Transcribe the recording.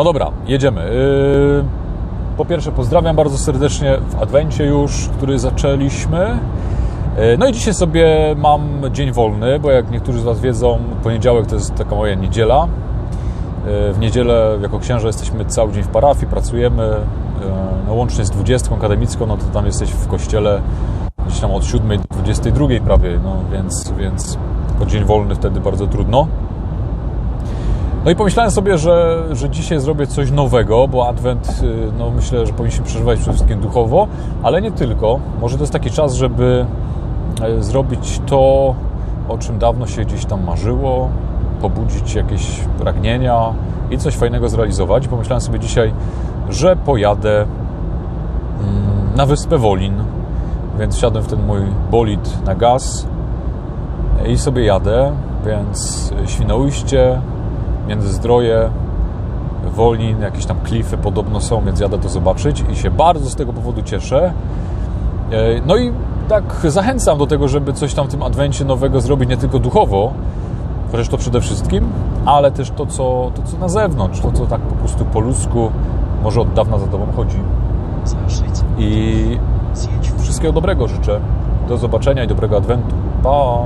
No dobra, jedziemy. Yy, Po pierwsze pozdrawiam bardzo serdecznie w Adwencie już, który zaczęliśmy. Yy, No i dzisiaj sobie mam dzień wolny, bo jak niektórzy z Was wiedzą, poniedziałek to jest taka moja niedziela. Yy, W niedzielę jako księża jesteśmy cały dzień w parafii, pracujemy. No łącznie z 20 akademicką, no to tam jesteś w kościele gdzieś tam od 7 do 22 prawie, no więc, więc dzień wolny wtedy bardzo trudno. No i pomyślałem sobie, że, że dzisiaj zrobię coś nowego, bo Adwent, y, no myślę, że powinniśmy przeżywać przede wszystkim duchowo, ale nie tylko. Może to jest taki czas, żeby e, zrobić to, o czym dawno się gdzieś tam marzyło, pobudzić jakieś pragnienia i coś fajnego zrealizować. Pomyślałem sobie dzisiaj, że pojadę mm, na wyspę Wolin, więc wsiadłem w ten mój bolid na gaz i sobie jadę, więc Świnoujście, Międzyzdroje, Wolin, jakieś tam klify podobno są, więc jadę to zobaczyć i się bardzo z tego powodu cieszę. E, No i tak zachęcam do tego, żeby coś tam w tym adwencie nowego zrobić, nie tylko duchowo, chociaż to przede wszystkim, ale też to, co, to, co na zewnątrz, to, co tak po prostu po ludzku może od dawna za Tobą chodzi. I wszystkiego dobrego życzę. Do zobaczenia i dobrego adwentu. Pa!